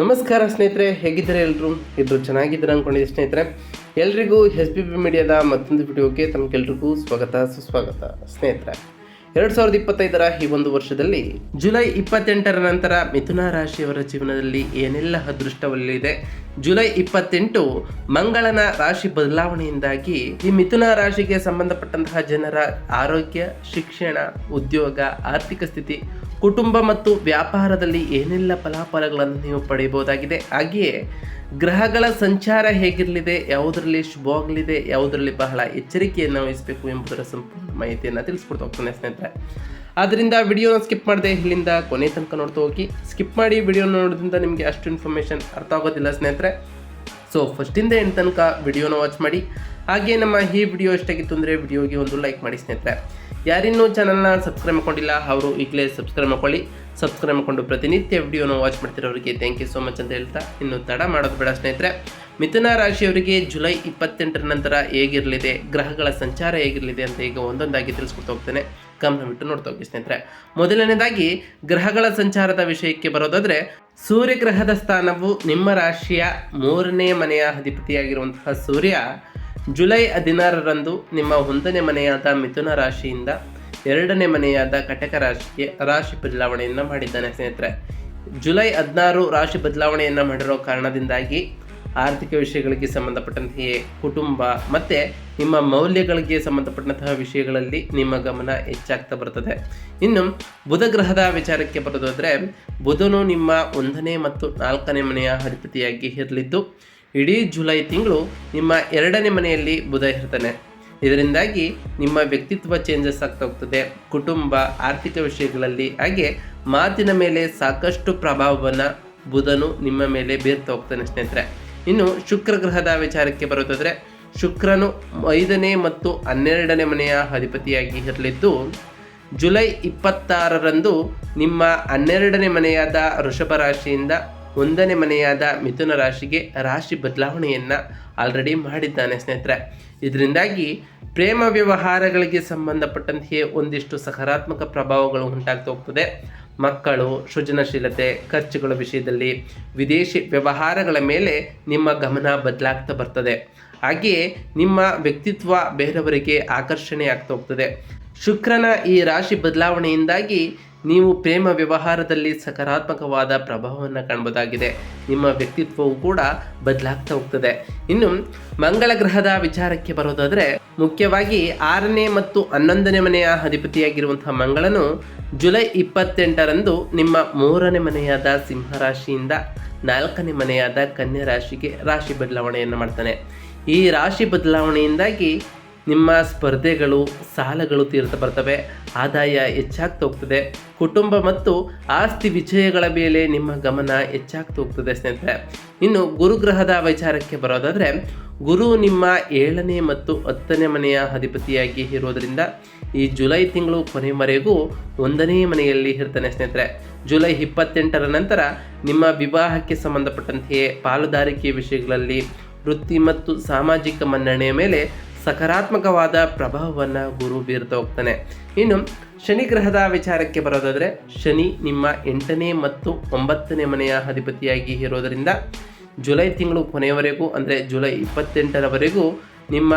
ನಮಸ್ಕಾರ ಸ್ನೇಹಿತರೆ, ಹೇಗಿದ್ದಾರೆ ಎಲ್ಲರೂ ಎಲ್ಲರೂ ಚೆನ್ನಾಗಿದ್ದಾರೆ ಅಂದ್ಕೊಂಡಿದ್ದೆ ಸ್ನೇಹಿತರೆ. ಎಲ್ರಿಗೂ ಎಸ್ ಬಿ ಪಿ ಮೀಡಿಯಾದ ಮತ್ತೊಂದು ವಿಡಿಯೋಗೆ ತಮಗೆಲ್ರಿಗೂ ಸ್ವಾಗತ, ಸುಸ್ವಾಗತ. ಸ್ನೇಹಿತರೆ, ಎರಡು ಸಾವಿರದ ಇಪ್ಪತ್ತೈದರ ಈ ಒಂದು ವರ್ಷದಲ್ಲಿ ಜುಲೈ ಇಪ್ಪತ್ತೆಂಟರ ನಂತರ ಮಿಥುನ ರಾಶಿಯವರ ಜೀವನದಲ್ಲಿ ಏನೆಲ್ಲ ಅದೃಷ್ಟವಲ್ಲಿದೆ ಜುಲೈ ಇಪ್ಪತ್ತೆಂಟು ಮಂಗಳನ ರಾಶಿ ಬದಲಾವಣೆಯಿಂದಾಗಿ ಈ ಮಿಥುನ ರಾಶಿಗೆ ಸಂಬಂಧಪಟ್ಟಂತಹ ಜನರ ಆರೋಗ್ಯ, ಶಿಕ್ಷಣ, ಉದ್ಯೋಗ, ಆರ್ಥಿಕ ಸ್ಥಿತಿ ಕುಟುಂಬ ಮತ್ತು ವ್ಯಾಪಾರದಲ್ಲಿ ಏನೆಲ್ಲ ಫಲಾಫಲಗಳನ್ನು ನೀವು ಪಡೆಯಬಹುದಾಗಿದೆ? ಹಾಗೆಯೇ ಗ್ರಹಗಳ ಸಂಚಾರ ಹೇಗಿರಲಿದೆ? ಯಾವುದರಲ್ಲಿ ಶುಭವಾಗಲಿದೆ? ಯಾವುದರಲ್ಲಿ ಬಹಳ ಎಚ್ಚರಿಕೆಯನ್ನು ವಹಿಸಬೇಕು ಎಂಬುದರ ಸಂಪೂರ್ಣ ಮಾಹಿತಿಯನ್ನು ತಿಳಿಸ್ಕೊಡ್ತಾ ಹೋಗ್ತಾನೆ ಸ್ನೇಹಿತರೆ. ಆದ್ದರಿಂದ ವಿಡಿಯೋನ ಸ್ಕಿಪ್ ಮಾಡದೆ ಇಲ್ಲಿಂದ ಕೊನೆ ತನಕ ನೋಡ್ತಾ ಹೋಗಿ. ಸ್ಕಿಪ್ ಮಾಡಿ ವಿಡಿಯೋ ನೋಡೋದ್ರಿಂದ ನಿಮಗೆ ಅಷ್ಟು ಇನ್ಫಾರ್ಮೇಷನ್ ಅರ್ಥ ಆಗೋದಿಲ್ಲ ಸ್ನೇಹಿತರೆ. ಸೊ ಫಸ್ಟಿಂದ ಎಂಟು ತನಕ ವಿಡಿಯೋನ ವಾಚ್ ಮಾಡಿ. ಹಾಗೆ ನಮ್ಮ ಈ ವಿಡಿಯೋ ಇಷ್ಟಾಗಿತ್ತು ಅಂದರೆ ವಿಡಿಯೋಗೆ ಒಂದು ಲೈಕ್ ಮಾಡಿ ಸ್ನೇಹಿತರೆ. ಯಾರಿನ್ನೂ ಚಾನಲ್ನ ಸಬ್ಸ್ಕ್ರೈಬ್ ಮಾಡ್ಕೊಂಡಿಲ್ಲ, ಅವರು ಈಗಲೇ ಸಬ್ಸ್ಕ್ರೈಬ್ ಮಾಡ್ಕೊಳ್ಳಿ. ಸಬ್ಸ್ಕ್ರೈಬ್ ಮಾಡ್ಕೊಂಡು ಪ್ರತಿನಿತ್ಯ ವಿಡಿಯೋನ ವಾಚ್ ಮಾಡ್ತಿರೋರಿಗೆ ಥ್ಯಾಂಕ್ ಯು ಸೋ ಮಚ್ ಅಂತ ಹೇಳ್ತಾ ಇನ್ನು ತಡ ಮಾಡೋದು ಬೇಡ ಸ್ನೇಹಿತರೆ. ಮಿಥುನ ರಾಶಿಯವರಿಗೆ ಜುಲೈ ಇಪ್ಪತ್ತೆಂಟರ ನಂತರ ಹೇಗಿರಲಿದೆ, ಗ್ರಹಗಳ ಸಂಚಾರ ಹೇಗಿರಲಿದೆ ಅಂತ ಈಗ ಒಂದೊಂದಾಗಿ ತಿಳಿಸ್ಕೊಡ್ತಾ ಹೋಗ್ತೇನೆ. ಗಮನ ಬಿಟ್ಟು ನೋಡ್ತಾ ಹೋಗಿ ಸ್ನೇಹಿತರೆ. ಮೊದಲನೇದಾಗಿ ಗ್ರಹಗಳ ಸಂಚಾರದ ವಿಷಯಕ್ಕೆ ಬರೋದಾದರೆ, ಸೂರ್ಯಗ್ರಹದ ಸ್ಥಾನವು ನಿಮ್ಮ ರಾಶಿಯ ಮೂರನೇ ಮನೆಯ ಅಧಿಪತಿಯಾಗಿರುವಂತಹ ಸೂರ್ಯ ಜುಲೈ ಹದಿನಾರರಂದು ನಿಮ್ಮ ಒಂದನೇ ಮನೆಯಾದ ಮಿಥುನ ರಾಶಿಯಿಂದ ಎರಡನೇ ಮನೆಯಾದ ಕಟಕ ರಾಶಿಗೆ ರಾಶಿ ಬದಲಾವಣೆಯನ್ನು ಮಾಡಿದ್ದಾನೆ ಸ್ನೇಹಿತರೆ. ಜುಲೈ ಹದಿನಾರು ರಾಶಿ ಬದಲಾವಣೆಯನ್ನು ಮಾಡಿರೋ ಕಾರಣದಿಂದಾಗಿ ಆರ್ಥಿಕ ವಿಷಯಗಳಿಗೆ ಸಂಬಂಧಪಟ್ಟಂತೆಯೇ ಕುಟುಂಬ ಮತ್ತು ನಿಮ್ಮ ಮೌಲ್ಯಗಳಿಗೆ ಸಂಬಂಧಪಟ್ಟಂತಹ ವಿಷಯಗಳಲ್ಲಿ ನಿಮ್ಮ ಗಮನ ಹೆಚ್ಚಾಗ್ತಾ ಬರ್ತದೆ. ಇನ್ನು ಬುಧ ಗ್ರಹದ ವಿಚಾರಕ್ಕೆ ಬರೋದಾದರೆ ಬುಧನು ನಿಮ್ಮ ಒಂದನೇ ಮತ್ತು ನಾಲ್ಕನೇ ಮನೆಯ ಅಧಿಪತಿಯಾಗಿ ಇರಲಿದ್ದು ಇಡೀ ಜುಲೈ ತಿಂಗಳು ನಿಮ್ಮ ಎರಡನೇ ಮನೆಯಲ್ಲಿ ಬುಧ ಇರ್ತಾನೆ. ಇದರಿಂದಾಗಿ ನಿಮ್ಮ ವ್ಯಕ್ತಿತ್ವ ಚೇಂಜಸ್ ಆಗ್ತಾ ಹೋಗ್ತದೆ. ಕುಟುಂಬ, ಆರ್ಥಿಕ ವಿಷಯಗಳಲ್ಲಿ ಹಾಗೆ ಮಾತಿನ ಮೇಲೆ ಸಾಕಷ್ಟು ಪ್ರಭಾವವನ್ನು ಬುಧನು ನಿಮ್ಮ ಮೇಲೆ ಬೀರ್ತಾ ಹೋಗ್ತಾನೆ ಸ್ನೇಹಿತರೆ. ಇನ್ನು ಶುಕ್ರ ಗ್ರಹದ ವಿಚಾರಕ್ಕೆ ಬರೋದಾದರೆ ಶುಕ್ರನು ಐದನೇ ಮತ್ತು ಹನ್ನೆರಡನೇ ಮನೆಯ ಅಧಿಪತಿಯಾಗಿ ಇರಲಿದ್ದು, ಜುಲೈ ಇಪ್ಪತ್ತಾರರಂದು ನಿಮ್ಮ ಹನ್ನೆರಡನೇ ಮನೆಯಾದ ವೃಷಭ ರಾಶಿಯಿಂದ ಒಂದನೇ ಮನೆಯಾದ ಮಿಥುನ ರಾಶಿಗೆ ರಾಶಿ ಬದಲಾವಣೆಯನ್ನು ಆಲ್ರೆಡಿ ಮಾಡಿದ್ದಾನೆ ಸ್ನೇಹಿತರೆ. ಇದರಿಂದಾಗಿ ಪ್ರೇಮ ವ್ಯವಹಾರಗಳಿಗೆ ಸಂಬಂಧಪಟ್ಟಂತೆಯೇ ಒಂದಿಷ್ಟು ಸಕಾರಾತ್ಮಕ ಪ್ರಭಾವಗಳು ಉಂಟಾಗ್ತಾ ಹೋಗ್ತದೆ. ಮಕ್ಕಳು, ಸೃಜನಶೀಲತೆ, ಖರ್ಚುಗಳ ವಿಷಯದಲ್ಲಿ ವಿದೇಶಿ ವ್ಯವಹಾರಗಳ ಮೇಲೆ ನಿಮ್ಮ ಗಮನ ಬದಲಾಗ್ತಾ ಬರ್ತದೆ. ಹಾಗೆಯೇ ನಿಮ್ಮ ವ್ಯಕ್ತಿತ್ವ ಬೇರೆಯವರಿಗೆ ಆಕರ್ಷಣೆ ಆಗ್ತಾ ಹೋಗ್ತದೆ. ಶುಕ್ರನ ಈ ರಾಶಿ ಬದಲಾವಣೆಯಿಂದಾಗಿ ನೀವು ಪ್ರೇಮ ವ್ಯವಹಾರದಲ್ಲಿ ಸಕಾರಾತ್ಮಕವಾದ ಪ್ರಭಾವವನ್ನು ಕಾಣಬಹುದಾಗಿದೆ ನಿಮ್ಮ ವ್ಯಕ್ತಿತ್ವವು ಕೂಡ ಬದಲಾಗ್ತಾ ಹೋಗ್ತದೆ. ಇನ್ನು ಮಂಗಳ ಗ್ರಹದ ವಿಚಾರಕ್ಕೆ ಬರೋದಾದರೆ, ಮುಖ್ಯವಾಗಿ ಆರನೇ ಮತ್ತು ಹನ್ನೊಂದನೇ ಮನೆಯ ಅಧಿಪತಿಯಾಗಿರುವಂತಹ ಮಂಗಳನು ಜುಲೈ ಇಪ್ಪತ್ತೆಂಟರಂದು ನಿಮ್ಮ ಮೂರನೇ ಮನೆಯಾದ ಸಿಂಹರಾಶಿಯಿಂದ ನಾಲ್ಕನೇ ಮನೆಯಾದ ಕನ್ಯಾ ರಾಶಿಗೆ ರಾಶಿ ಬದಲಾವಣೆಯನ್ನು ಮಾಡ್ತಾನೆ. ಈ ರಾಶಿ ಬದಲಾವಣೆಯಿಂದಾಗಿ ನಿಮ್ಮ ಸ್ಪರ್ಧೆಗಳು, ಸಾಲಗಳು ತೀರ್ತಾ ಬರ್ತವೆ. ಆದಾಯ ಹೆಚ್ಚಾಗ್ತಾ ಹೋಗ್ತದೆ. ಕುಟುಂಬ ಮತ್ತು ಆಸ್ತಿ ವಿಜಯಗಳ ಮೇಲೆ ನಿಮ್ಮ ಗಮನ ಹೆಚ್ಚಾಗ್ತಾ ಹೋಗ್ತದೆ ಸ್ನೇಹಿತರೆ. ಇನ್ನು ಗುರುಗ್ರಹದ ವಿಚಾರಕ್ಕೆ ಬರೋದಾದರೆ, ಗುರು ನಿಮ್ಮ ಏಳನೇ ಮತ್ತು ಹತ್ತನೇ ಮನೆಯ ಅಧಿಪತಿಯಾಗಿ ಇರೋದರಿಂದ ಈ ಜುಲೈ ತಿಂಗಳು ಕೊನೆವರೆಗೂ ಒಂದನೇ ಮನೆಯಲ್ಲಿ ಇರ್ತಾನೆ ಸ್ನೇಹಿತರೆ. ಜುಲೈ ಇಪ್ಪತ್ತೆಂಟರ ನಂತರ ನಿಮ್ಮ ವಿವಾಹಕ್ಕೆ ಸಂಬಂಧಪಟ್ಟಂತೆಯೇ ಪಾಲುದಾರಿಕೆ ವಿಷಯಗಳಲ್ಲಿ ವೃತ್ತಿ ಮತ್ತು ಸಾಮಾಜಿಕ ಮನ್ನಣೆಯ ಮೇಲೆ ಸಕಾರಾತ್ಮಕವಾದ ಪ್ರಭಾವವನ್ನು ಗುರು ಬೀರ್ತಾ ಹೋಗ್ತಾನೆ. ಇನ್ನು ಶನಿ ಗ್ರಹದ ವಿಚಾರಕ್ಕೆ ಬರೋದಾದರೆ, ಶನಿ ನಿಮ್ಮ ಎಂಟನೇ ಮತ್ತು ಒಂಬತ್ತನೇ ಮನೆಯ ಅಧಿಪತಿಯಾಗಿ ಇರೋದರಿಂದ ಜುಲೈ ತಿಂಗಳು ಕೊನೆಯವರೆಗೂ, ಅಂದರೆ ಜುಲೈ ಇಪ್ಪತ್ತೆಂಟರವರೆಗೂ ನಿಮ್ಮ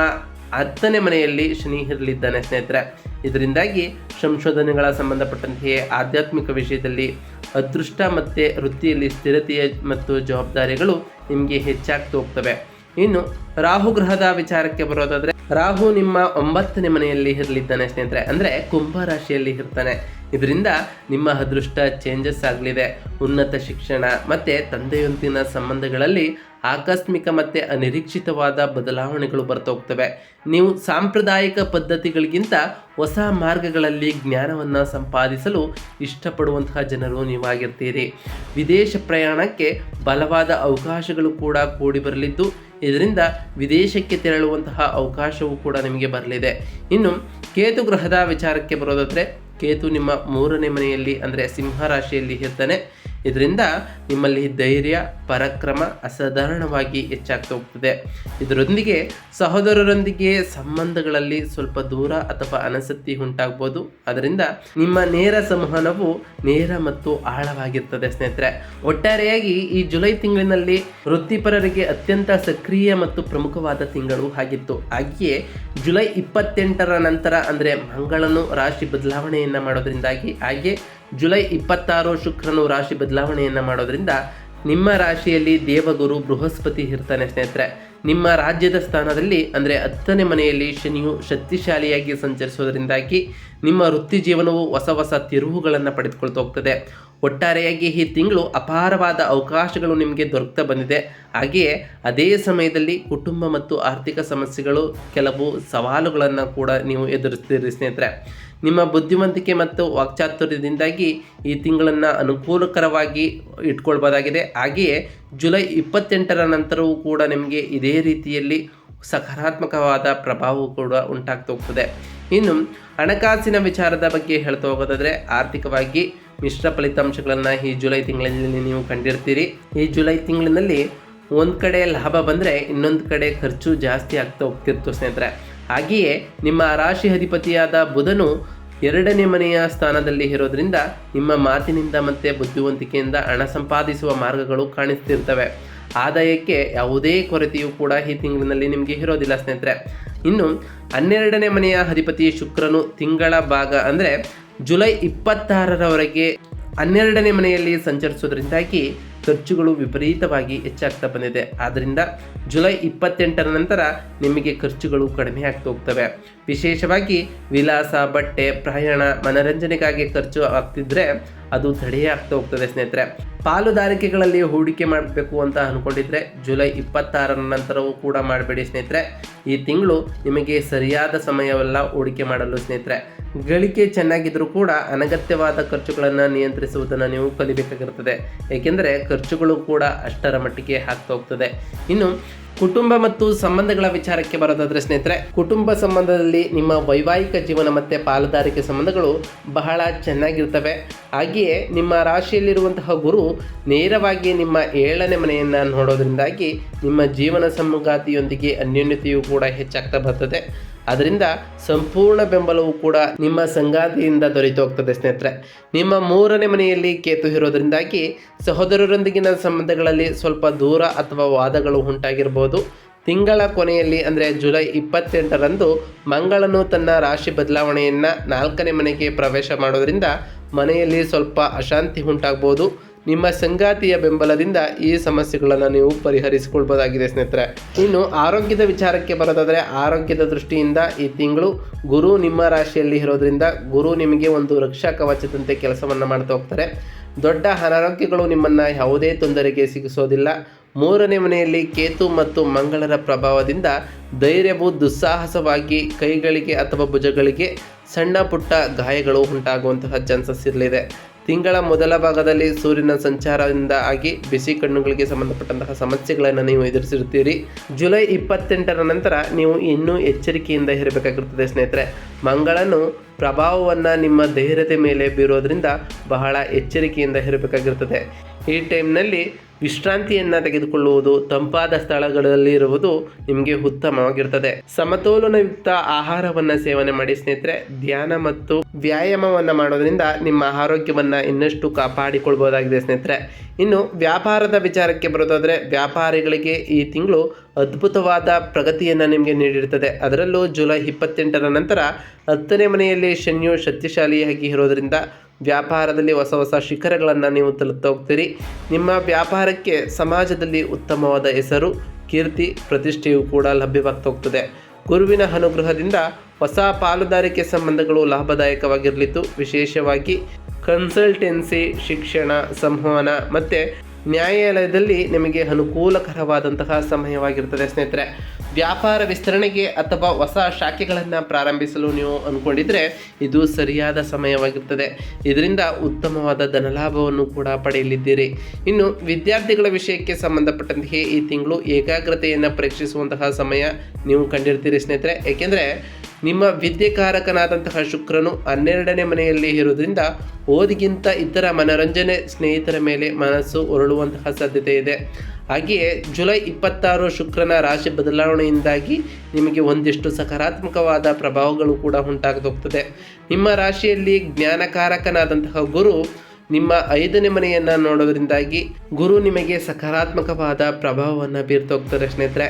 ಹತ್ತನೇ ಮನೆಯಲ್ಲಿ ಶನಿ ಇರಲಿದ್ದಾನೆ ಸ್ನೇಹಿತರೆ. ಇದರಿಂದಾಗಿ ಸಂಶೋಧನೆಗಳ ಸಂಬಂಧಪಟ್ಟಂತೆಯೇ ಆಧ್ಯಾತ್ಮಿಕ ವಿಷಯದಲ್ಲಿ ಅದೃಷ್ಟ ಮತ್ತು ವೃತ್ತಿಯಲ್ಲಿ ಸ್ಥಿರತೆಯ ಮತ್ತು ಜವಾಬ್ದಾರಿಗಳು ನಿಮಗೆ ಹೆಚ್ಚಾಗ್ತಾ ಹೋಗ್ತವೆ. ಇನ್ನು ರಾಹು ಗ್ರಹದ ವಿಚಾರಕ್ಕೆ ಬರೋದಾದ್ರೆ, ರಾಹು ನಿಮ್ಮ ಒಂಬತ್ತನೇ ಮನೆಯಲ್ಲಿ ಇರಲಿದ್ದಾನೆ ಸ್ನೇಹಿತರೆ. ಅಂದರೆ ಕುಂಭ ರಾಶಿಯಲ್ಲಿ ಇರ್ತಾನೆ. ಇದರಿಂದ ನಿಮ್ಮ ಅದೃಷ್ಟ ಚೇಂಜಸ್ ಆಗಲಿದೆ. ಉನ್ನತ ಶಿಕ್ಷಣ ಮತ್ತು ತಂದೆಯೊಂದಿನ ಸಂಬಂಧಗಳಲ್ಲಿ ಆಕಸ್ಮಿಕ ಮತ್ತು ಅನಿರೀಕ್ಷಿತವಾದ ಬದಲಾವಣೆಗಳು ಬರ್ತಾ ಹೋಗ್ತವೆ ನೀವು ಸಾಂಪ್ರದಾಯಿಕ ಪದ್ಧತಿಗಳಿಗಿಂತ ಹೊಸ ಮಾರ್ಗಗಳಲ್ಲಿ ಜ್ಞಾನವನ್ನು ಸಂಪಾದಿಸಲು ಇಷ್ಟಪಡುವಂತಹ ಜನರು ನೀವಾಗಿರ್ತೀರಿ. ವಿದೇಶ ಪ್ರಯಾಣಕ್ಕೆ ಬಲವಾದ ಅವಕಾಶಗಳು ಕೂಡ ಕೂಡಿ ಬರಲಿದ್ದು ಇದರಿಂದ ವಿದೇಶಕ್ಕೆ ತೆರಳುವಂತಹ ಅವಕಾಶವೂ ಕೂಡ ನಿಮಗೆ ಬರಲಿದೆ. ಇನ್ನು ಕೇತು ಗ್ರಹದ ವಿಚಾರಕ್ಕೆ ಬರೋದಾದರೆ ಕೇತು ನಿಮ್ಮ ಮೂರನೇ ಮನೆಯಲ್ಲಿ, ಅಂದರೆ ಸಿಂಹ ರಾಶಿಯಲ್ಲಿ ಇರ್ತಾನೆ. ಇದರಿಂದ ನಿಮ್ಮಲ್ಲಿ ಧೈರ್ಯ, ಪರಕ್ರಮ ಅಸಾಧಾರಣವಾಗಿ ಹೆಚ್ಚಾಗ್ತಾ ಹೋಗ್ತದೆ. ಇದರೊಂದಿಗೆ ಸಹೋದರರೊಂದಿಗೆ ಸಂಬಂಧಗಳಲ್ಲಿ ಸ್ವಲ್ಪ ದೂರ ಅಥವಾ ಅನಸಕ್ತಿ ಉಂಟಾಗ್ಬೋದು. ಅದರಿಂದ ನಿಮ್ಮ ನೇರ ಸಂವಹನವು ನೇರ ಮತ್ತು ಆಳವಾಗಿರ್ತದೆ ಸ್ನೇಹಿತರೆ. ಒಟ್ಟಾರೆಯಾಗಿ ಈ ಜುಲೈ ತಿಂಗಳಿನಲ್ಲಿ ವೃತ್ತಿಪರರಿಗೆ ಅತ್ಯಂತ ಸಕ್ರಿಯ ಮತ್ತು ಪ್ರಮುಖವಾದ ತಿಂಗಳು ಆಗಿತ್ತು. ಹಾಗೆಯೇ ಜುಲೈ ಇಪ್ಪತ್ತೆಂಟರ ನಂತರ, ಅಂದರೆ ಮಂಗಳನು ರಾಶಿ ಬದಲಾವಣೆಯನ್ನು ಮಾಡೋದ್ರಿಂದಾಗಿ, ಹಾಗೆ ಜುಲೈ ಇಪ್ಪತ್ತಾರು ಶುಕ್ರನು ರಾಶಿ ಬದಲಾವಣೆಯನ್ನು ಮಾಡೋದ್ರಿಂದ ನಿಮ್ಮ ರಾಶಿಯಲ್ಲಿ ದೇವಗುರು ಬೃಹಸ್ಪತಿ ಇರ್ತಾನೆ ಸ್ನೇಹಿತರೆ. ನಿಮ್ಮ ರಾಜ್ಯದ ಸ್ಥಾನದಲ್ಲಿ, ಅಂದರೆ ಹತ್ತನೇ ಮನೆಯಲ್ಲಿ ಶನಿಯು ಶಕ್ತಿಶಾಲಿಯಾಗಿ ಸಂಚರಿಸೋದ್ರಿಂದಾಗಿ ನಿಮ್ಮ ವೃತ್ತಿ ಜೀವನವು ಹೊಸ ಹೊಸ ತಿರುವುಗಳನ್ನು ಪಡೆದುಕೊಳ್ತಾ ಹೋಗ್ತದೆ. ಒಟ್ಟಾರೆಯಾಗಿ ಈ ತಿಂಗಳು ಅಪಾರವಾದ ಅವಕಾಶಗಳು ನಿಮಗೆ ದೊರಕ್ತಾ ಬಂದಿದೆ. ಹಾಗೆಯೇ ಅದೇ ಸಮಯದಲ್ಲಿ ಕುಟುಂಬ ಮತ್ತು ಆರ್ಥಿಕ ಸಮಸ್ಯೆಗಳು, ಕೆಲವು ಸವಾಲುಗಳನ್ನು ಕೂಡ ನೀವು ಎದುರಿಸ್ತೀರಿ ಸ್ನೇಹಿತರೆ. ನಿಮ್ಮ ಬುದ್ಧಿವಂತಿಕೆ ಮತ್ತು ವಾಕ್ಚಾತುರ್ಯದಿಂದಾಗಿ ಈ ತಿಂಗಳನ್ನು ಅನುಕೂಲಕರವಾಗಿ ಇಟ್ಕೊಳ್ಬೋದಾಗಿದೆ. ಹಾಗೆಯೇ ಜುಲೈ ಇಪ್ಪತ್ತೆಂಟರ ನಂತರವೂ ಕೂಡ ನಿಮಗೆ ಇದೇ ರೀತಿಯಲ್ಲಿ ಸಕಾರಾತ್ಮಕವಾದ ಪ್ರಭಾವವು ಕೂಡ ಉಂಟಾಗ್ತಾ ಹೋಗ್ತದೆ ಇನ್ನು ಹಣಕಾಸಿನ ವಿಚಾರದ ಬಗ್ಗೆ ಹೇಳ್ತಾ ಹೋಗೋದಾದರೆ ಆರ್ಥಿಕವಾಗಿ ಮಿಶ್ರ ಫಲಿತಾಂಶಗಳನ್ನು ಈ ಜುಲೈ ತಿಂಗಳಲ್ಲಿ ನೀವು ಕಂಡಿರ್ತೀರಿ. ಈ ಜುಲೈ ತಿಂಗಳಿನಲ್ಲಿ ಒಂದು ಕಡೆ ಲಾಭ ಬಂದರೆ ಇನ್ನೊಂದು ಕಡೆ ಖರ್ಚು ಜಾಸ್ತಿ ಆಗ್ತಾ ಹೋಗ್ತಿತ್ತು ಸ್ನೇಹಿತರೆ. ಹಾಗೆಯೇ ನಿಮ್ಮ ರಾಶಿ ಅಧಿಪತಿಯಾದ ಬುಧನು ಎರಡನೇ ಮನೆಯ ಸ್ಥಾನದಲ್ಲಿ ಇರೋದ್ರಿಂದ ನಿಮ್ಮ ಮಾತಿನಿಂದ ಮತ್ತು ಬುದ್ಧಿವಂತಿಕೆಯಿಂದ ಹಣ ಸಂಪಾದಿಸುವ ಮಾರ್ಗಗಳು ಕಾಣಿಸ್ತಿರ್ತವೆ. ಆದಾಯಕ್ಕೆ ಯಾವುದೇ ಕೊರತೆಯೂ ಕೂಡ ಈ ತಿಂಗಳಿನಲ್ಲಿ ನಿಮಗೆ ಇರೋದಿಲ್ಲ ಸ್ನೇಹಿತರೆ. ಇನ್ನು ಹನ್ನೆರಡನೇ ಮನೆಯ ಅಧಿಪತಿ ಶುಕ್ರನು ತಿಂಗಳ ಭಾಗ ಅಂದರೆ ಜುಲೈ ಇಪ್ಪತ್ತಾರರವರೆಗೆ ಹನ್ನೆರಡನೇ ಮನೆಯಲ್ಲಿ ಸಂಚರಿಸೋದ್ರಿಂದಾಗಿ ಖರ್ಚುಗಳು ವಿಪರೀತವಾಗಿ ಹೆಚ್ಚಾಗ್ತಾ ಬಂದಿದೆ. ಆದ್ದರಿಂದ ಜುಲೈ ಇಪ್ಪತ್ತೆಂಟರ ನಂತರ ನಿಮಗೆ ಖರ್ಚುಗಳು ಕಡಿಮೆ ಆಗ್ತಾ ಹೋಗ್ತವೆ. ವಿಶೇಷವಾಗಿ ವಿಲಾಸ ಬಟ್ಟೆ, ಪ್ರಯಾಣ, ಮನರಂಜನೆಗಾಗಿ ಖರ್ಚು ಆಗ್ತಿದ್ರೆ ಅದು ತಡೆಯೇ ಆಗ್ತಾ ಹೋಗ್ತದೆ ಸ್ನೇಹಿತರೆ. ಪಾಲುದಾರಿಕೆಗಳಲ್ಲಿ ಹೂಡಿಕೆ ಮಾಡಬೇಕು ಅಂತ ಅಂದ್ಕೊಂಡಿದ್ರೆ ಜುಲೈ ಇಪ್ಪತ್ತಾರರ ನಂತರವೂ ಕೂಡ ಮಾಡಬೇಡಿ ಸ್ನೇಹಿತರೆ. ಈ ತಿಂಗಳು ನಿಮಗೆ ಸರಿಯಾದ ಸಮಯವೆಲ್ಲ ಹೂಡಿಕೆ ಮಾಡಲು ಸ್ನೇಹಿತರೆ. ಗಳಿಕೆ ಚೆನ್ನಾಗಿದ್ದರೂ ಕೂಡ ಅನಗತ್ಯವಾದ ಖರ್ಚುಗಳನ್ನು ನಿಯಂತ್ರಿಸುವುದನ್ನು ನೀವು ಕಲಿಬೇಕಾಗಿರ್ತದೆ. ಏಕೆಂದರೆ ಖರ್ಚುಗಳು ಕೂಡ ಅಷ್ಟರ ಮಟ್ಟಿಗೆ ಆಗ್ತಾ ಹೋಗ್ತದೆ. ಇನ್ನು ಕುಟುಂಬ ಮತ್ತು ಸಂಬಂಧಗಳ ವಿಚಾರಕ್ಕೆ ಬರೋದಾದ್ರೆ ಸ್ನೇಹಿತರೆ, ಕುಟುಂಬ ಸಂಬಂಧದಲ್ಲಿ ನಿಮ್ಮ ವೈವಾಹಿಕ ಜೀವನ ಮತ್ತು ಪಾಲುದಾರಿಕೆ ಸಂಬಂಧಗಳು ಬಹಳ ಚೆನ್ನಾಗಿರ್ತವೆ. ಹಾಗೆಯೇ ನಿಮ್ಮ ರಾಶಿಯಲ್ಲಿರುವಂತಹ ಗುರು ನೇರವಾಗಿ ನಿಮ್ಮ ಏಳನೇ ಮನೆಯನ್ನು ನೋಡೋದ್ರಿಂದಾಗಿ ನಿಮ್ಮ ಜೀವನ ಸಂಗಾತಿಯೊಂದಿಗೆ ಅನ್ಯೋನ್ಯತೆಯು ಕೂಡ ಹೆಚ್ಚಾಗ್ತಾ ಬರ್ತದೆ. ಅದರಿಂದ ಸಂಪೂರ್ಣ ಬೆಂಬಲವು ಕೂಡ ನಿಮ್ಮ ಸಂಗಾತಿಯಿಂದ ದೊರೆತು ಹೋಗ್ತದೆ, ಸ್ನೇಹಿತರೆ. ನಿಮ್ಮ ಮೂರನೇ ಮನೆಯಲ್ಲಿ ಕೇತು ಇರೋದರಿಂದಾಗಿ ಸಹೋದರರೊಂದಿಗಿನ ಸಂಬಂಧಗಳಲ್ಲಿ ಸ್ವಲ್ಪ ದೂರ ಅಥವಾ ವಾದಗಳು ಉಂಟಾಗಿರ್ಬೋದು. ತಿಂಗಳ ಕೊನೆಯಲ್ಲಿ, ಅಂದರೆ ಜುಲೈ ಇಪ್ಪತ್ತೆಂಟರಂದು ಮಂಗಳನು ತನ್ನ ರಾಶಿ ಬದಲಾವಣೆಯನ್ನು ನಾಲ್ಕನೇ ಮನೆಗೆ ಪ್ರವೇಶ ಮಾಡೋದರಿಂದ ಮನೆಯಲ್ಲಿ ಸ್ವಲ್ಪ ಅಶಾಂತಿ ಉಂಟಾಗ್ಬೋದು. ನಿಮ್ಮ ಸಂಗಾತಿಯ ಬೆಂಬಲದಿಂದ ಈ ಸಮಸ್ಯೆಗಳನ್ನು ನೀವು ಪರಿಹರಿಸಿಕೊಳ್ಬೋದಾಗಿದೆ, ಸ್ನೇಹಿತರೆ. ಇನ್ನು ಆರೋಗ್ಯದ ವಿಚಾರಕ್ಕೆ ಬರೋದಾದರೆ, ಆರೋಗ್ಯದ ದೃಷ್ಟಿಯಿಂದ ಈ ತಿಂಗಳು ಗುರು ನಿಮ್ಮ ರಾಶಿಯಲ್ಲಿ ಇರೋದ್ರಿಂದ ಗುರು ನಿಮಗೆ ಒಂದು ರಕ್ಷಾ ಕವಚದಂತೆ ಕೆಲಸವನ್ನು ಮಾಡ್ತಾ ಹೋಗ್ತಾರೆ. ದೊಡ್ಡ ಅನಾರೋಗ್ಯಗಳು ನಿಮ್ಮನ್ನು ಯಾವುದೇ ತೊಂದರೆಗೆ ಸಿಗಿಸೋದಿಲ್ಲ. ಮೂರನೇ ಮನೆಯಲ್ಲಿ ಕೇತು ಮತ್ತು ಮಂಗಳರ ಪ್ರಭಾವದಿಂದ ಧೈರ್ಯವು ದುಸ್ಸಾಹಸವಾಗಿ ಕೈಗಳಿಗೆ ಅಥವಾ ಭುಜಗಳಿಗೆ ಸಣ್ಣ ಪುಟ್ಟ ಗಾಯಗಳು ಉಂಟಾಗುವಂತಹ ಚಾನ್ಸಸ್ ಇರಲಿದೆ. ತಿಂಗಳ ಮೊದಲ ಭಾಗದಲ್ಲಿ ಸೂರ್ಯನ ಸಂಚಾರದಿಂದ ಆಗಿ ಬಿಸಿ ಕಣ್ಣುಗಳಿಗೆ ಸಂಬಂಧಪಟ್ಟಂತಹ ಸಮಸ್ಯೆಗಳನ್ನು ನೀವು ಎದುರಿಸಿರುತ್ತೀರಿ. ಜುಲೈ ಇಪ್ಪತ್ತೆಂಟರ ನಂತರ ನೀವು ಇನ್ನೂ ಎಚ್ಚರಿಕೆಯಿಂದ ಇರಬೇಕಾಗಿರುತ್ತದೆ ಸ್ನೇಹಿತರೆ. ಮಂಗಳನು ಪ್ರಭಾವವನ್ನು ನಿಮ್ಮ ಧೈರ್ಯತೆ ಮೇಲೆ ಬೀರೋದ್ರಿಂದ ಬಹಳ ಎಚ್ಚರಿಕೆಯಿಂದ ಇರಬೇಕಾಗಿರುತ್ತದೆ. ಈ ಟೈಮ್ನಲ್ಲಿ ವಿಶ್ರಾಂತಿಯನ್ನು ತೆಗೆದುಕೊಳ್ಳುವುದು ತಂಪಾದ ಸ್ಥಳಗಳಲ್ಲಿ ಇರುವುದು ನಿಮಗೆ ಉತ್ತಮವಾಗಿರ್ತದೆ. ಸಮತೋಲನಯುಕ್ತ ಆಹಾರವನ್ನು ಸೇವನೆ ಮಾಡಿ ಸ್ನೇಹಿತರೆ, ಧ್ಯಾನ ಮತ್ತು ವ್ಯಾಯಾಮವನ್ನು ಮಾಡೋದರಿಂದ ನಿಮ್ಮ ಆರೋಗ್ಯವನ್ನು ಇನ್ನಷ್ಟು ಕಾಪಾಡಿಕೊಳ್ಬೋದಾಗಿದೆ ಸ್ನೇಹಿತರೆ. ಇನ್ನು ವ್ಯಾಪಾರದ ವಿಚಾರಕ್ಕೆ ಬರೋದಾದರೆ, ವ್ಯಾಪಾರಿಗಳಿಗೆ ಈ ತಿಂಗಳು ಅದ್ಭುತವಾದ ಪ್ರಗತಿಯನ್ನು ನಿಮಗೆ ನೀಡಿರ್ತದೆ. ಅದರಲ್ಲೂ ಜುಲೈ ಇಪ್ಪತ್ತೆಂಟರ ನಂತರ ಹತ್ತನೇ ಮನೆಯಲ್ಲಿ ಶನಿಯು ಶಕ್ತಿಶಾಲಿಯಾಗಿ ಇರೋದರಿಂದ ವ್ಯಾಪಾರದಲ್ಲಿ ಹೊಸ ಹೊಸ ಶಿಖರಗಳನ್ನು ನೀವು ತಲುಪ್ತಾ ಹೋಗ್ತೀರಿ. ನಿಮ್ಮ ವ್ಯಾಪಾರಕ್ಕೆ ಸಮಾಜದಲ್ಲಿ ಉತ್ತಮವಾದ ಹೆಸರು, ಕೀರ್ತಿ, ಪ್ರತಿಷ್ಠೆಯು ಕೂಡ ಲಭ್ಯವಾಗ್ತಾ ಹೋಗ್ತದೆ. ಗುರುವಿನ ಅನುಗ್ರಹದಿಂದ ಹೊಸ ಪಾಲುದಾರಿಕೆ ಸಂಬಂಧಗಳು ಲಾಭದಾಯಕವಾಗಿರಲಿತ್ತು. ವಿಶೇಷವಾಗಿ ಕನ್ಸಲ್ಟೆನ್ಸಿ, ಶಿಕ್ಷಣ, ಸಂವಹನ ಮತ್ತು ನ್ಯಾಯಾಲಯದಲ್ಲಿ ನಿಮಗೆ ಅನುಕೂಲಕರವಾದಂತಹ ಸಮಯವಾಗಿರ್ತದೆ ಸ್ನೇಹಿತರೆ. ವ್ಯಾಪಾರ ವಿಸ್ತರಣೆಗೆ ಅಥವಾ ಹೊಸ ಶಾಖೆಗಳನ್ನು ಪ್ರಾರಂಭಿಸಲು ನೀವು ಅಂದ್ಕೊಂಡಿದ್ರೆ ಇದು ಸರಿಯಾದ ಸಮಯವಾಗಿರ್ತದೆ. ಇದರಿಂದ ಉತ್ತಮವಾದ ಧನಲಾಭವನ್ನು ಕೂಡ ಪಡೆಯಲಿದ್ದೀರಿ. ಇನ್ನು ವಿದ್ಯಾರ್ಥಿಗಳ ವಿಷಯಕ್ಕೆ ಸಂಬಂಧಪಟ್ಟಂತೆ ಈ ತಿಂಗಳು ಏಕಾಗ್ರತೆಯನ್ನು ಪರೀಕ್ಷಿಸುವಂತಹ ಸಮಯ ನೀವು ಕಂಡಿರ್ತೀರಿ ಸ್ನೇಹಿತರೆ. ಏಕೆಂದರೆ ನಿಮ್ಮ ವಿದ್ಯೆಕಾರಕನಾದಂತಹ ಶುಕ್ರನು ಹನ್ನೆರಡನೇ ಮನೆಯಲ್ಲಿ ಇರುವುದರಿಂದ ಓದಿಗಿಂತ ಇತರ ಮನರಂಜನೆ ಸ್ನೇಹಿತರ ಮೇಲೆ ಮನಸ್ಸು ಹೊರಳುವಂತಹ ಸಾಧ್ಯತೆ ಇದೆ. ಹಾಗೆಯೇ ಜುಲೈ ಇಪ್ಪತ್ತಾರು ಶುಕ್ರನ ರಾಶಿ ಬದಲಾವಣೆಯಿಂದಾಗಿ ನಿಮಗೆ ಒಂದಿಷ್ಟು ಸಕಾರಾತ್ಮಕವಾದ ಪ್ರಭಾವಗಳು ಕೂಡ ಉಂಟಾಗದೋಗ್ತದೆ. ನಿಮ್ಮ ರಾಶಿಯಲ್ಲಿ ಜ್ಞಾನಕಾರಕನಾದಂತಹ ಗುರು ನಿಮ್ಮ ಐದನೇ ಮನೆಯನ್ನು ನೋಡೋದ್ರಿಂದಾಗಿ ಗುರು ನಿಮಗೆ ಸಕಾರಾತ್ಮಕವಾದ ಪ್ರಭಾವವನ್ನು ಬೀರ್ತೋಗ್ತಾರೆ ಸ್ನೇಹಿತರೆ.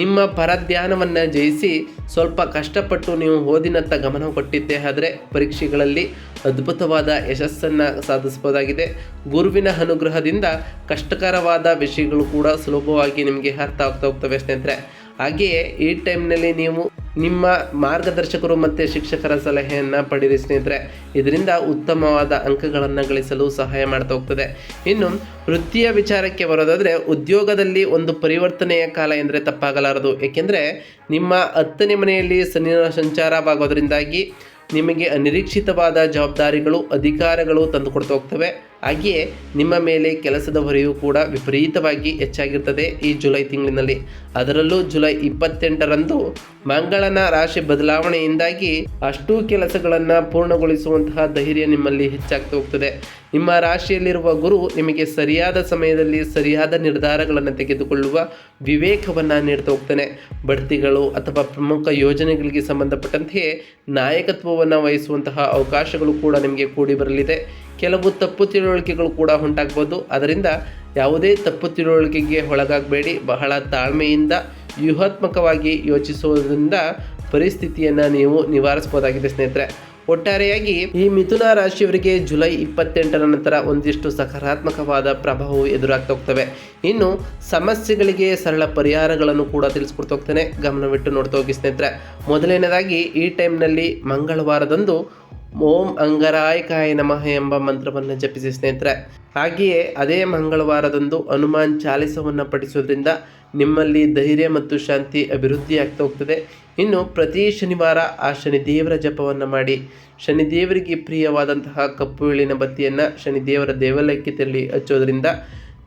ನಿಮ್ಮ ಪರಧ್ಯಾನವನ್ನು ಜಯಿಸಿ ಸ್ವಲ್ಪ ಕಷ್ಟಪಟ್ಟು ನೀವು ಓದಿನತ್ತ ಗಮನ ಕೊಟ್ಟಿದ್ದೇ ಆದರೆ ಪರೀಕ್ಷೆಗಳಲ್ಲಿ ಅದ್ಭುತವಾದ ಯಶಸ್ಸನ್ನು ಸಾಧಿಸ್ಬೋದಾಗಿದೆ ಗುರುವಿನ ಅನುಗ್ರಹದಿಂದ ಕಷ್ಟಕರವಾದ ವಿಷಯಗಳು ಕೂಡ ಸುಲಭವಾಗಿ ನಿಮಗೆ ಅರ್ಥ ಆಗ್ತಾ ಹೋಗ್ತವೆ ಸ್ನೇಹಿತರೆ. ಹಾಗೆಯೇ ಈ ಟೈಮ್ನಲ್ಲಿ ನೀವು ನಿಮ್ಮ ಮಾರ್ಗದರ್ಶಕರು ಮತ್ತು ಶಿಕ್ಷಕರ ಸಲಹೆಯನ್ನು ಪಡೆಯಿರಿ ಸ್ನೇಹಿತರೆ. ಇದರಿಂದ ಉತ್ತಮವಾದ ಅಂಕಗಳನ್ನು ಗಳಿಸಲು ಸಹಾಯ ಮಾಡ್ತಾ ಹೋಗ್ತದೆ. ಇನ್ನು ವೃತ್ತಿಯ ವಿಚಾರಕ್ಕೆ ಬರೋದಾದರೆ ಉದ್ಯೋಗದಲ್ಲಿ ಒಂದು ಪರಿವರ್ತನೆಯ ಕಾಲ ಎಂದರೆ ತಪ್ಪಾಗಲಾರದು. ಏಕೆಂದರೆ ನಿಮ್ಮ ಹತ್ತನೇ ಮನೆಯಲ್ಲಿ ಶನಿಯ ಸಂಚಾರವಾಗೋದ್ರಿಂದಾಗಿ ನಿಮಗೆ ಅನಿರೀಕ್ಷಿತವಾದ ಜವಾಬ್ದಾರಿಗಳು, ಅಧಿಕಾರಗಳು ತಂದುಕೊಡ್ತಾ ಹೋಗ್ತವೆ. ಹಾಗೆಯೇ ನಿಮ್ಮ ಮೇಲೆ ಕೆಲಸದ ಹೊರೆಯೂ ಕೂಡ ವಿಪರೀತವಾಗಿ ಹೆಚ್ಚಾಗಿರ್ತದೆ ಈ ಜುಲೈ ತಿಂಗಳಿನಲ್ಲಿ. ಅದರಲ್ಲೂ ಜುಲೈ ಇಪ್ಪತ್ತೆಂಟರಂದು ಮಂಗಳನ ರಾಶಿ ಬದಲಾವಣೆಯಿಂದಾಗಿ ಅಷ್ಟೂ ಕೆಲಸಗಳನ್ನು ಪೂರ್ಣಗೊಳಿಸುವಂತಹ ಧೈರ್ಯ ನಿಮ್ಮಲ್ಲಿ ಹೆಚ್ಚಾಗ್ತಾ ಹೋಗ್ತದೆ. ನಿಮ್ಮ ರಾಶಿಯಲ್ಲಿರುವ ಗುರು ನಿಮಗೆ ಸರಿಯಾದ ಸಮಯದಲ್ಲಿ ಸರಿಯಾದ ನಿರ್ಧಾರಗಳನ್ನು ತೆಗೆದುಕೊಳ್ಳುವ ವಿವೇಕವನ್ನು ನೀಡ್ತಾ ಹೋಗ್ತಾನೆ. ಬಡ್ತಿಗಳು ಅಥವಾ ಪ್ರಮುಖ ಯೋಜನೆಗಳಿಗೆ ಸಂಬಂಧಪಟ್ಟಂತೆಯೇ ನಾಯಕತ್ವವನ್ನು ವಹಿಸುವಂತಹ ಅವಕಾಶಗಳು ಕೂಡ ನಿಮಗೆ ಕೂಡಿ ಬರಲಿದೆ. ಕೆಲವು ತಪ್ಪು ತಿಳುವಳಿಕೆಗಳು ಕೂಡ ಉಂಟಾಗ್ಬೋದು. ಅದರಿಂದ ಯಾವುದೇ ತಪ್ಪು ತಿಳುವಳಿಕೆಗೆ ಒಳಗಾಗಬೇಡಿ. ಬಹಳ ತಾಳ್ಮೆಯಿಂದ ವ್ಯೂಹಾತ್ಮಕವಾಗಿ ಯೋಚಿಸುವುದರಿಂದ ಪರಿಸ್ಥಿತಿಯನ್ನು ನೀವು ನಿವಾರಿಸ್ಬೋದಾಗಿದೆ ಸ್ನೇಹಿತರೆ. ಒಟ್ಟಾರೆಯಾಗಿ ಈ ಮಿಥುನ ರಾಶಿಯವರಿಗೆ ಜುಲೈ ಇಪ್ಪತ್ತೆಂಟರ ನಂತರ ಒಂದಿಷ್ಟು ಸಕಾರಾತ್ಮಕವಾದ ಪ್ರಭಾವವು ಎದುರಾಗ್ತಾ ಹೋಗ್ತವೆ. ಇನ್ನು ಸಮಸ್ಯೆಗಳಿಗೆ ಸರಳ ಪರಿಹಾರಗಳನ್ನು ಕೂಡ ತಿಳಿಸ್ಕೊಡ್ತಾ ಹೋಗ್ತಾನೆ. ಗಮನವಿಟ್ಟು ನೋಡ್ತಾ ಹೋಗಿ ಸ್ನೇಹಿತರೆ. ಮೊದಲನೇದಾಗಿ ಈ ಟೈಮ್ನಲ್ಲಿ ಮಂಗಳವಾರದಂದು ಓಂ ಅಂಗರಾಯಕಾಯ ನಮಃ ಎಂಬ ಮಂತ್ರವನ್ನು ಜಪಿಸಿ ಸ್ನೇಹಿತರೆ. ಹಾಗೆಯೇ ಅದೇ ಮಂಗಳವಾರದಂದು ಹನುಮಾನ್ ಚಾಲಿಸವನ್ನು ಪಠಿಸೋದ್ರಿಂದ ನಿಮ್ಮಲ್ಲಿ ಧೈರ್ಯ ಮತ್ತು ಶಾಂತಿ ಅಭಿವೃದ್ಧಿ ಆಗ್ತಾ ಹೋಗ್ತದೆ. ಇನ್ನು ಪ್ರತಿ ಶನಿವಾರ ಆ ಶನಿದೇವರ ಜಪವನ್ನು ಮಾಡಿ. ಶನಿದೇವರಿಗೆ ಪ್ರಿಯವಾದಂತಹ ಕಪ್ಪು ಎಳ್ಳಿನ ಬತ್ತಿಯನ್ನು ಶನಿದೇವರ ದೇವಾಲಯಕ್ಕೆ ತೆರಳಿ ಹಚ್ಚೋದ್ರಿಂದ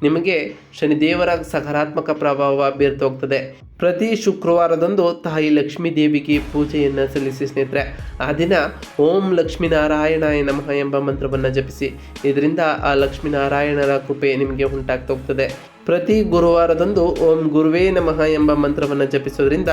ನಿಮಗೆ ಶನಿದೇವರ ಸಕಾರಾತ್ಮಕ ಪ್ರಭಾವ ಬೀರ್ತೋಗ್ತದೆ ಪ್ರತಿ ಶುಕ್ರವಾರದಂದು ತಾಯಿ ಲಕ್ಷ್ಮೀ ದೇವಿಗೆ ಪೂಜೆಯನ್ನು ಸಲ್ಲಿಸಿ ಸ್ನೇಹಿತರೆ, ಆ ದಿನ ಓಂ ಲಕ್ಷ್ಮೀನಾರಾಯಣಾಯ ನಮಃ ಎಂಬ ಮಂತ್ರವನ್ನು ಜಪಿಸಿ. ಇದರಿಂದ ಆ ಲಕ್ಷ್ಮೀನಾರಾಯಣರ ಕೃಪೆ ನಿಮಗೆ ಉಂಟಾಗ್ತಾ ಹೋಗ್ತದೆ ಪ್ರತಿ ಗುರುವಾರದಂದು ಓಂ ಗುರುವೇ ನಮಃ ಎಂಬ ಮಂತ್ರವನ್ನು ಜಪಿಸೋದ್ರಿಂದ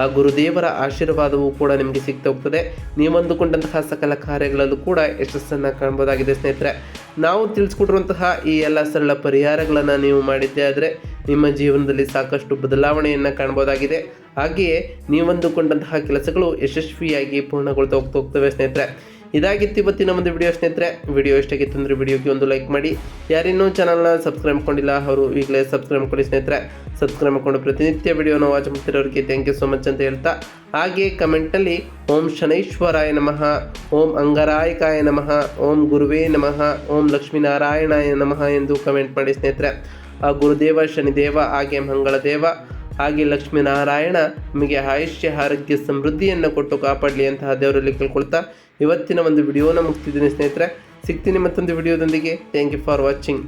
ಆ ಗುರುದೇವರ ಆಶೀರ್ವಾದವು ಕೂಡ ನಿಮಗೆ ಸಿಗ್ತಾ ಹೋಗ್ತದೆ ನೀವಂದುಕೊಂಡಂತಹ ಸಕಲ ಕಾರ್ಯಗಳಲ್ಲೂ ಕೂಡ ಯಶಸ್ಸನ್ನು ಕಾಣ್ಬೋದಾಗಿದೆ ಸ್ನೇಹಿತರೆ. ನಾವು ತಿಳಿಸ್ಕೊಟ್ಟಿರುವಂತಹ ಈ ಎಲ್ಲ ಸರಳ ಪರಿಹಾರಗಳನ್ನು ನೀವು ಮಾಡಿದ್ದೇ ಆದರೆ ನಿಮ್ಮ ಜೀವನದಲ್ಲಿ ಸಾಕಷ್ಟು ಬದಲಾವಣೆಯನ್ನು ಕಾಣ್ಬೋದಾಗಿದೆ. ಹಾಗೆಯೇ ನೀವಂದುಕೊಂಡಂತಹ ಕೆಲಸಗಳು ಯಶಸ್ವಿಯಾಗಿ ಪೂರ್ಣಗೊಳ್ತಾ ಹೋಗ್ತಾ ಹೋಗ್ತವೆ ಸ್ನೇಹಿತರೆ. ಇದಾಗಿತ್ತು ಇವತ್ತಿನ ಒಂದು ವಿಡಿಯೋ ಸ್ನೇಹಿತರೆ ವಿಡಿಯೋ ಇಷ್ಟಾಗಿತ್ತು ಅಂದರೆ ವಿಡಿಯೋಗೆ ಒಂದು ಲೈಕ್ ಮಾಡಿ. ಯಾರಿನ್ನೂ ಚಾನಲ್ನ ಸಬ್ಸ್ಕ್ರೈಬ್ ಮಾಡ್ಕೊಂಡಿಲ್ಲ, ಅವರು ಈಗಲೇ ಸಬ್ಸ್ಕ್ರೈಬ್ ಮಾಡ್ಕೊಳ್ಳಿ ಸ್ನೇಹಿತರೆ. ಸಬ್ಸ್ಕ್ರೈಬ್ ಮಾಡ್ಕೊಂಡು ಪ್ರತಿನಿತ್ಯ ವಿಡಿಯೋನ ವಾಚ್ ಮಾಡ್ತಿರೋರಿಗೆ ಥ್ಯಾಂಕ್ ಯು ಸೊ ಮಚ್ ಅಂತ ಹೇಳ್ತಾ. ಹಾಗೆ ಕಮೆಂಟಲ್ಲಿ ಓಂ ಶನೈಶ್ವರಾಯ ನಮಃ, ಓಂ ಅಂಗರಾಯಕಾಯ ನಮಃ, ಓಂ ಗುರುವೇ ನಮಃ, ಓಂ ಲಕ್ಷ್ಮೀನಾರಾಯಣಾಯ ನಮಃ ಎಂದು ಕಮೆಂಟ್ ಮಾಡಿ ಸ್ನೇಹಿತರೆ. ಆ ಗುರುದೇವ, ಶನಿದೇವ, ಹಾಗೆ ಮಂಗಳದೇವ, ಹಾಗೆ ಲಕ್ಷ್ಮೀನಾರಾಯಣ ನಿಮಗೆ ಆಯುಷ್ಯ, ಆರೋಗ್ಯ, ಸಮೃದ್ಧಿಯನ್ನು ಕೊಟ್ಟು ಕಾಪಾಡಲಿ ಅಂತಹ ದೇವರಲ್ಲಿ ಕೇಳ್ಕೊಳ್ತಾ ಇವತ್ತಿನ ಒಂದು ವಿಡಿಯೋನ ಮುಗಿಸ್ತಿದ್ದೀನಿ ಸ್ನೇಹಿತರೆ. ಸಿಗ್ತೀನಿ ಮತ್ತೊಂದು ವಿಡಿಯೋದೊಂದಿಗೆ. Thank you for watching